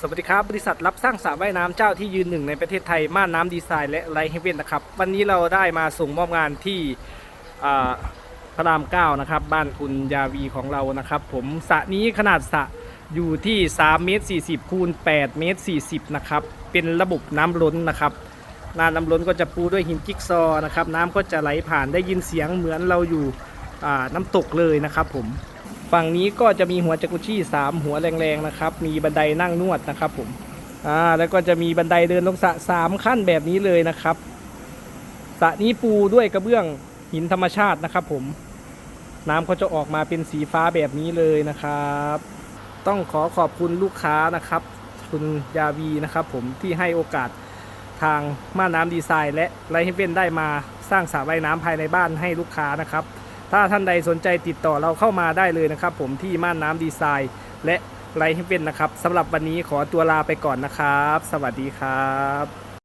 สวัสดีครับ บริษัทรับสร้างสระว่ายน้ำเจ้าที่ยืนหนึ่งในประเทศไทยม่านน้ำดีไซน์และไลท์เฮเว่นนะครับ วันนี้เราได้มาส่งมอบงานที่พระรามเก้านะครับ บ้านคุณยาวีของเรานะครับ ผมสระนี้ขนาดสระอยู่ที่3เมตร40คูณ8เมตร40นะครับ เป็นระบบน้ำล้นนะครับน้าน้ำล้นก็จะปูด้วยหินจิ๊กซอนะครับ น้ำก็จะไหลผ่านได้ยินเสียงเหมือนเราอยู่น้ำตกเลยนะครับผม ฝั่งนี้ก็จะมีหัวจักรุชี่สามหัวแรงๆนะครับ มีบันไดนั่งนวดนะครับผมอ่าแล้วก็จะมีบันไดเดินลงสระสามขั้นแบบนี้เลยนะครับสระนี้ปูด้วยกระเบื้องหินธรรมชาตินะครับผมน้ำก็จะออกมาเป็นสีฟ้าแบบนี้เลยนะครับ ต้องขอขอบคุณลูกค้านะครับ คุณยาวีนะครับผมที่ให้โอกาสทางม่านน้ำดีไซน์ และไลท์เฮเว่นได้มาสร้างสระว่ายน้ำภายในบ้านให้ลูกค้านะครับ ถ้าท่านใดสนใจติดต่อเราเข้ามาได้เลยนะครับ ผมที่ม่านน้ำดีไซน์ และไลท์เฮเว่นนะครับสำหรับวันนี้ขอตัวลาไปก่อนนะครับ สวัสดีครับ